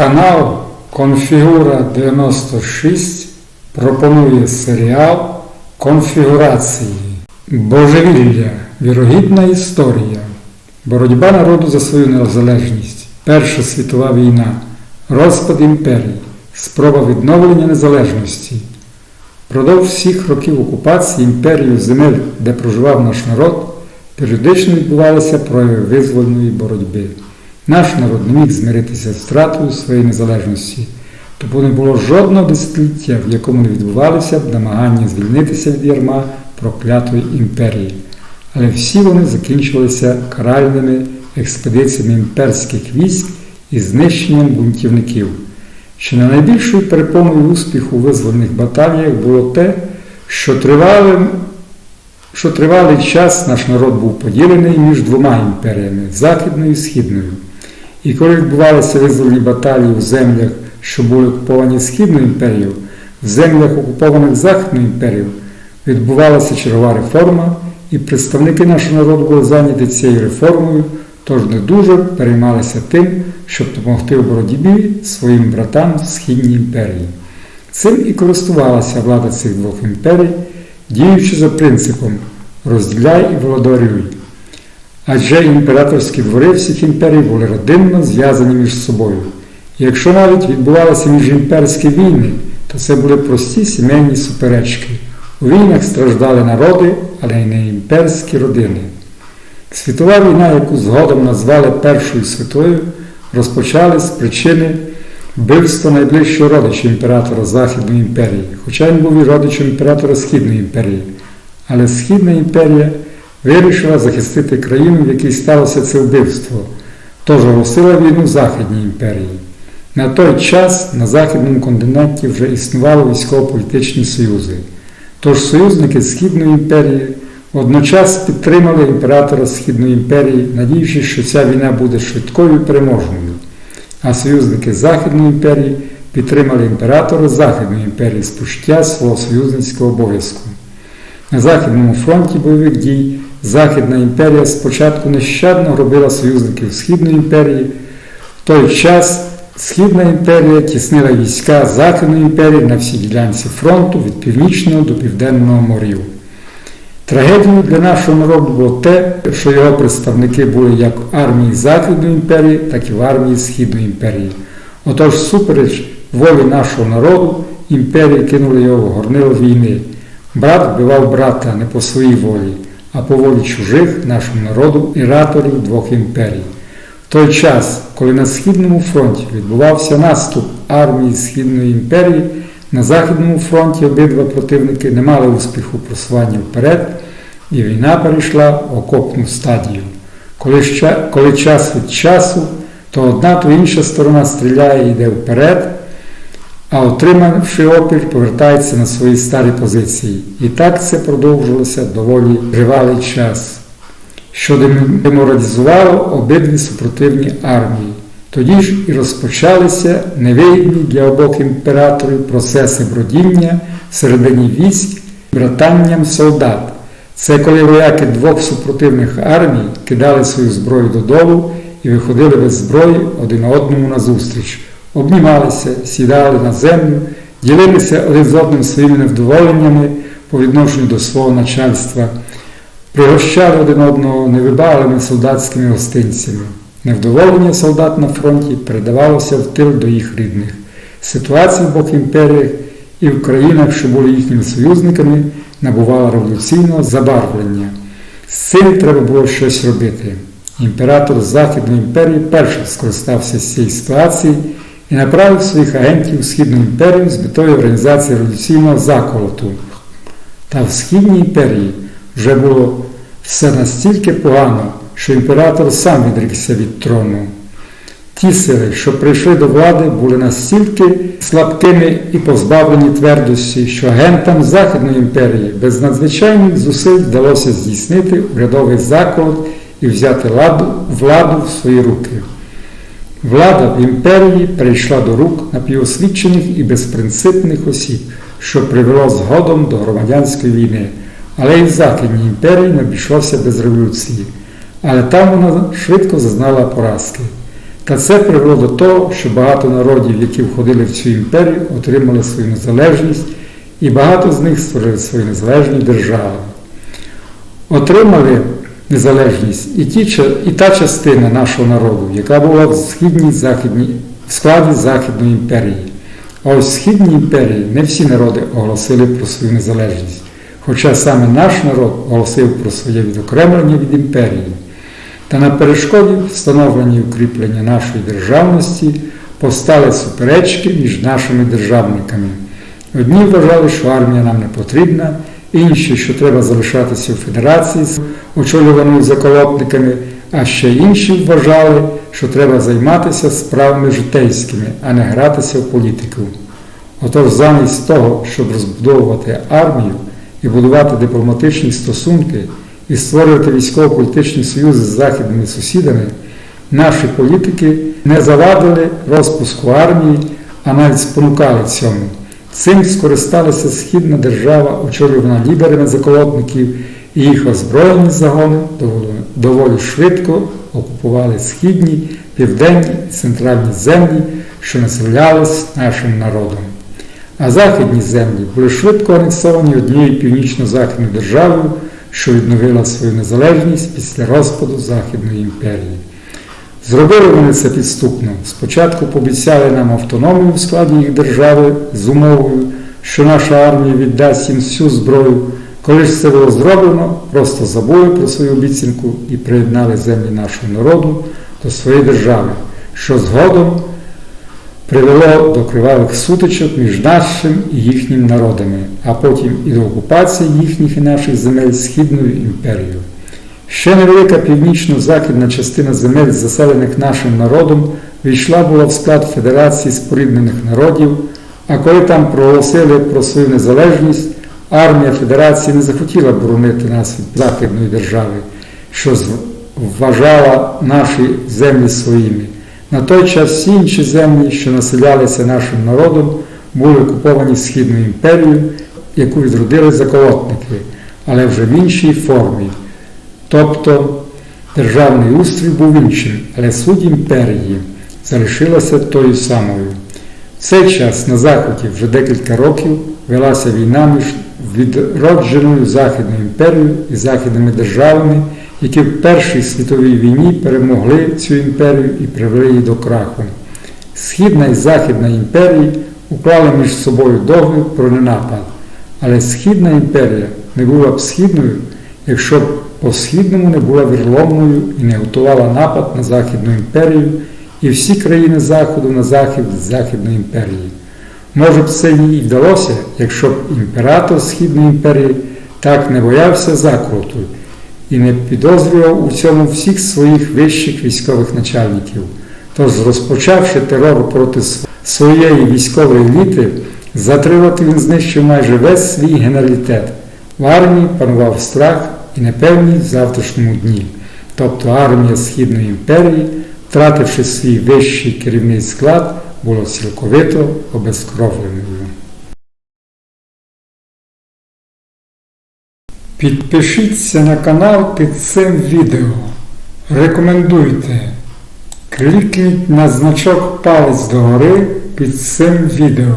Канал Конфігура 96 пропонує серіал Конфігурації. Божевілля. Вірогідна історія. Боротьба народу за свою незалежність. Перша світова війна. Розпад імперії. Спроба відновлення незалежності. Продовж всіх років окупації імперії земель, де проживав наш народ, періодично відбувалися прояви визвольної боротьби. Наш народ не міг змиритися з втратою своєї незалежності, тому не було жодного десятиліття, в якому не відбувалися б намагання звільнитися від ярма проклятої імперії. Але всі вони закінчилися каральними експедиціями імперських військ і знищенням бунтівників. Чи не найбільшою перепоною успіху у визвольних баталіях було те, що тривалим, що тривалий час наш народ був поділений між двома імперіями західною і східною. І коли відбувалися визвольні баталії в землях, що були окуповані Східною імперією, в землях, окупованих Західною імперією, відбувалася чергова реформа, і представники нашого народу були зайняті цією реформою, тож не дуже переймалися тим, щоб допомогти у боротьбі своїм братам в Східній імперії. Цим і користувалася влада цих двох імперій, діючи за принципом розділяй і володарюй. Адже імператорські двори всіх імперій були родинно зв'язані між собою. Якщо навіть відбувалися міжімперські війни, то це були прості сімейні суперечки. У війнах страждали народи, але й не імперські родини. Світова війна, яку згодом назвали Першою світою, розпочали з причини вбивства найближчого родича імператора Західної імперії, хоча він був і родичем імператора Східної імперії. Але Східна імперія вирішила захистити країну, в якій сталося це вбивство, тож оголосила війну Західній імперії. На той час на Західному континенті вже існували військово-політичні союзи. Тож союзники Східної імперії водночас підтримали імператора Східної імперії, надіючись, що ця війна буде швидкою і переможною. А союзники Західної імперії підтримали імператора Західної імперії з свого союзницького обов'язку. На Західному фронті бойових дій Західна імперія спочатку нещадно робила союзників Східної імперії. В той час Східна імперія тіснила війська Західної імперії на всій ділянці фронту від північного до південного морів. Трагедією для нашого народу було те, що його представники були як в армії Західної імперії, так і в армії Східної імперії. Отож, супереч волі нашого народу, імперії кинули його в горнило війни. Брат вбивав брата не по своїй волі, а по волі чужих нашому народу і раторів двох імперій. В той час, коли на Східному фронті відбувався наступ армії Східної імперії, на Західному фронті обидва противники не мали успіху в просуванні вперед, і війна перейшла в окопну стадію. Коли, коли час від часу, то одна, то інша сторона стріляє і йде вперед, а отримавши опір, повертається на свої старі позиції. І так це продовжувалося доволі тривалий час, що деморалізувало обидві супротивні армії. Тоді ж і розпочалися невигідні для обох імператорів процеси бродіння всередині військ братанням солдат. Це коли вояки двох супротивних армій кидали свою зброю додолу і виходили без зброї один одному назустріч, обнімалися, сідали на землю, ділилися один з одним своїми невдоволеннями по відношенню до свого начальства, пригощали один одного невибаглими солдатськими гостинцями. Невдоволення солдат на фронті передавалося в тил до їх рідних. Ситуація в обох імперіях і в країнах, що були їхніми союзниками, набувала революційного забарвлення. З цим треба було щось робити. Імператор Західної імперії перший скористався з цієї ситуації і направив своїх агентів у Східну імперію з метою організації революційного заколоту. Та в Східній імперії вже було все настільки погано що імператор сам відрікся від трону. Ті сили, що прийшли до влади, були настільки слабкими і позбавлені твердості, що агентам Західної імперії без надзвичайних зусиль вдалося здійснити урядовий заколот і взяти владу, в свої руки. Влада в імперії перейшла до рук напівосвідчених і безпринципних осіб, що привело згодом до громадянської війни, але і в Західній імперії не обійшлося без революції але там вона швидко зазнала поразки. Та це привело до того, що багато народів, які входили в цю імперію, отримали свою незалежність, і багато з них створили свої незалежні держави. Отримали незалежність і, ті, і та частина нашого народу, яка була в східній західній, в складі Західної імперії. А ось в Східній імперії не всі народи оголосили про свою незалежність, хоча саме наш народ оголосив про своє відокремлення від імперії. Та на перешкоді встановлення і укріплення нашої державності постали суперечки між нашими державниками. Одні вважали, що армія нам не потрібна, інші, що треба залишатися у федерації, очолюваною заколотниками, а ще інші вважали, що треба займатися справами житейськими, а не гратися в політику. Отож, замість того, щоб розбудовувати армію і будувати дипломатичні стосунки і створювати військово-політичні союзи з західними сусідами, наші політики не завадили розпуску армії, а навіть спонукали цьому. Цим скористалася східна держава, очолювана лідерами заколотників, і їх озброєні загони доволі швидко окупували східні, південні і центральні землі, що населялись нашим народом. А західні землі були швидко анексовані однією північно-західною державою, що відновила свою незалежність після розпаду Західної імперії. Зробили вони це підступно. Спочатку пообіцяли нам автономію в складі їх держави з умовою, що наша армія віддасть їм всю зброю. Коли ж це було зроблено, просто забули про свою обіцянку і приєднали землі нашого народу до своєї держави, що згодом привело до кривавих сутичок між нашим і їхнім народами, а потім і до окупації їхніх і наших земель Східною імперією. Ще невелика північно-західна частина земель, заселених нашим народом, війшла була в склад Федерації споріднених народів, а коли там проголосили про свою незалежність, армія Федерації не захотіла боронити нас від західної держави, що вважала наші землі своїми. На той час всі інші землі, що населялися нашим народом, були окуповані Східною імперією, яку відродили заколотники, але вже в іншій формі. Тобто державний устрій був іншим, але суть імперії залишилася тою самою. В цей час на Заході вже декілька років велася війна між відродженою Західною імперією і західними державами, які в Першій світовій війні перемогли цю імперію і привели її до краху. Східна і Західна імперії уклали між собою договір про ненапад, але Східна імперія не була б східною, якщо б по-східному не була віроломною і не готувала напад на Західну імперію і всі країни Заходу на захід Західної імперії. Може б це їй і вдалося, якщо б імператор Східної імперії так не боявся закруту і не підозрював у цьому всіх своїх вищих військових начальників. Тож, розпочавши терор проти своєї військової еліти, за три роки він знищив майже весь свій генералітет. В армії панував страх і непевність в завтрашньому дні. Тобто армія Східної імперії, втративши свій вищий керівний склад, була цілковито обезкровленою. Підпишіться на канал під цим відео. Рекомендуйте. Клікніть на значок палець догори під цим відео.